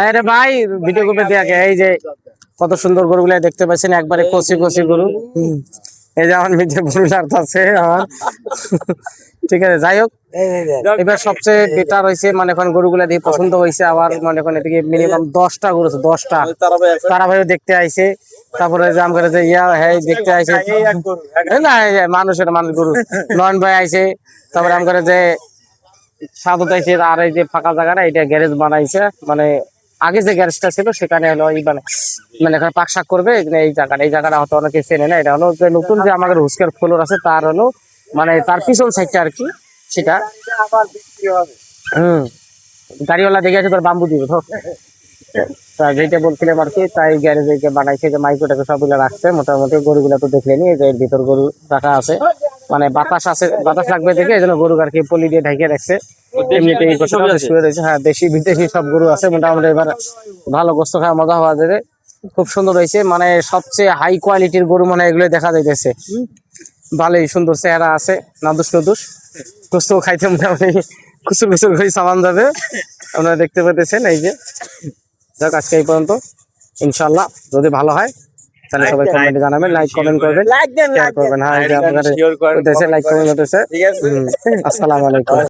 আরে ভাই ভিডিও দেখে এই যে কত সুন্দর গরুগুলা দেখতে পাচ্ছেন, একবারে কচি কচি গরু। এই যে আমার মিঠে আছে, আমার। ঠিক আছে, যাই হোক। এবার সবচেয়ে বেটার হয়েছে মানে এখন গরুগুলা দিয়ে পছন্দ হয়েছে আবার মানে এখন এদিকে মিনিমাম দশটা গরু দশটা। তারা ভাইও দেখতে আইছে, তারপরে যে আমার যে ইয়া হ্যাঁ দেখতে আইছে। না মানুষের মানুষ গরু। নয়ন ভাই আইছে, তারপরে আমার যে সাধু আইছে আর এই যে ফাঁকা জায়গাটা এটা গ্যারেজ বানাইছে মানে আগে যে গ্যারেজটা ছিল, সেখানে হলো এই মানে মানে এখানে পাক শাক করবে, এই জায়গাটা এই জায়গাটা হয়তো অনেকে চেনে না, এটা হলো যে নতুন যে আমাদের হুস্কের ফ্লোর আছে, তার হলো মানে তার পিছন সাইডটা আর কি, সেটা। হম। গাড়িওয়ালা দেখে আছে, তোর বাম্বু দিবে তো তা যেটা বলছিলাম আর কি, তাই গ্যারেজে বানাইছে, যে মাইক্রোটাকে সবগুলো রাখছে, মোটামুটি গরুগুলা তো দেখলেনি যে এর ভিতর গরু রাখা আছে। মানে বাতাস আছে, বাতাস লাগবে দেখে, এই জন্য গরু আর কি পলি দিয়ে ঢেকে রাখছে। হ্যাঁ দেশি বিদেশি সব গরু আছে। মোটামুটি এবার ভালো গোস্ত খাওয়া মজা হওয়া যাবে। খুব সুন্দর হয়েছে। মানে সবচেয়ে হাই কোয়ালিটির গরু মানে এগুলো দেখা যাইতেছে। ভালোই সুন্দর চেহারা আছে। নাদুস নদুস। গোস্ত খাইতে মোটামুটি কুচুর কুচুর করে সামান যাবে। আপনারা দেখতে পেতেছেন এই যে। যাক আজকে এই পর্যন্ত। ইনশাল্লাহ যদি ভালো হয় তাহলে সবাই কমেন্টে জানাবেন লাইক কমেন্ট করবেন। লাইক দেন করবেন। হ্যাঁ এই যে লাইক কমেন্ট আসসালামু আলাইকুম।